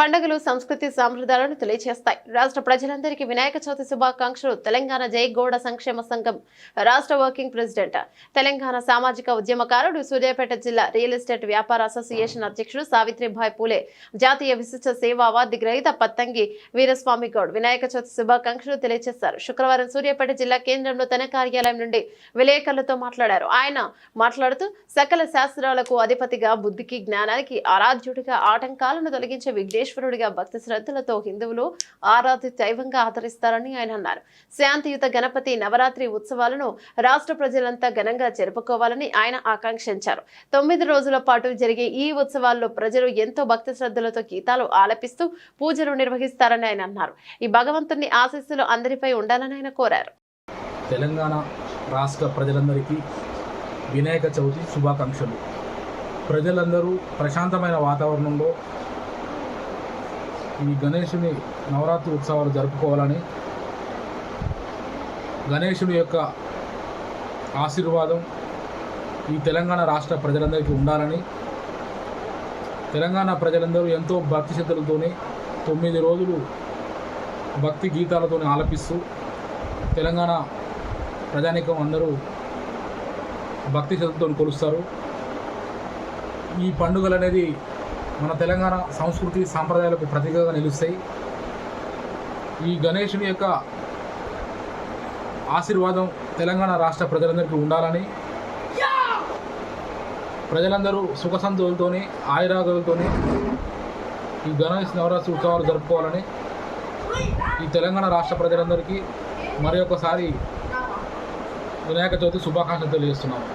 పండుగలు సంస్కృతి సాంప్రదాయాలను తెలియజేస్తాయి రాష్ట్ర ప్రజలందరికీ వినాయక చవితి శుభాకాంక్షలు. తెలంగాణ జై గౌడ సంక్షేమ సంఘం రాష్ట్ర వర్కింగ్ ప్రెసిడెంట్. తెలంగాణ సామాజిక ఉద్యమకారుడు సూర్యాపేట జిల్లా రియల్ ఎస్టేట్ వ్యాపార అసోసియేషన్ అధ్యక్షుడు సావిత్రిబాయి పూలే జాతీయ విశిష్ట సేవా అవార్డు గ్రహీత పత్తంగి వీరస్వామి గౌడ్ వినాయక చవితి శుభాకాంక్షలు తెలియజేశారు శుక్రవారం సూర్యాపేట జిల్లా కేంద్రంలో తన కార్యాలయం నుండి విలేకరులతో మాట్లాడారు. ఆయన మాట్లాడుతూ సకల శాస్త్రాలకు అధిపతిగా బుద్ధికి జ్ఞానానికి ఆరాధ్యుడిగా ఆటంకాలను తొలగించే విఘ్నేశ్వరుడిగా భక్తి శ్రద్ధలతో హిందువులు ఆరాధి దైవంగా ఆదరిస్తారని ఆయన అన్నారు. శాంతియుత గణపతి నవరాత్రి ఉత్సవాలను రాష్ట్ర ప్రజలంతా ఘనంగా జరుపుకోవాలని ఆయన ఆకాంక్షించారు. తొమ్మిది రోజుల పాటు జరిగే ఈ ఉత్సవాల్లో ప్రజలు ఎంతో భక్తి శ్రద్ధలతో గీతాలు ఆలపిస్తూ పూజలు నిర్వహిస్తారని ఆయన అన్నారు. ఈ భగవంతుని ఆశీస్సులు అందరిపై ఉండాలని ఆయన కోరారు. తెలంగాణ రాష్ట్ర ప్రజలందరికీ వినాయక చవితి శుభాకాంక్షలు. ప్రజలందరూ ప్రశాంతమైన వాతావరణంలో ఈ గణేషుని నవరాత్రి ఉత్సవాలు జరుపుకోవాలని గణేషుడి యొక్క ఆశీర్వాదం ఈ తెలంగాణ రాష్ట్ర ప్రజలందరికీ ఉండాలని తెలంగాణ ప్రజలందరూ ఎంతో భక్తి శ్రద్ధలతోనే తొమ్మిది రోజులు భక్తి గీతాలతో ఆలపిస్తూ తెలంగాణ ప్రజానీకం అందరూ భక్తి శ్రద్ధతో కొలుస్తారు. ఈ పండుగలు అనేది మన తెలంగాణ సంస్కృతి సాంప్రదాయాలకు ప్రతీకగా నిలుస్తాయి. ఈ గణేషుని యొక్క ఆశీర్వాదం తెలంగాణ రాష్ట్ర ప్రజలందరికీ ఉండాలని ప్రజలందరూ సుఖ సంతోషాలతోని ఆయురాగలతోని ఈ గణేష్ నవరాత్రి ఉత్సవాలు జరుపుకోవాలని ఈ తెలంగాణ రాష్ట్ర ప్రజలందరికీ మరి ఒకసారి వినాయక చవితి శుభాకాంక్షలు తెలియజేస్తున్నాము.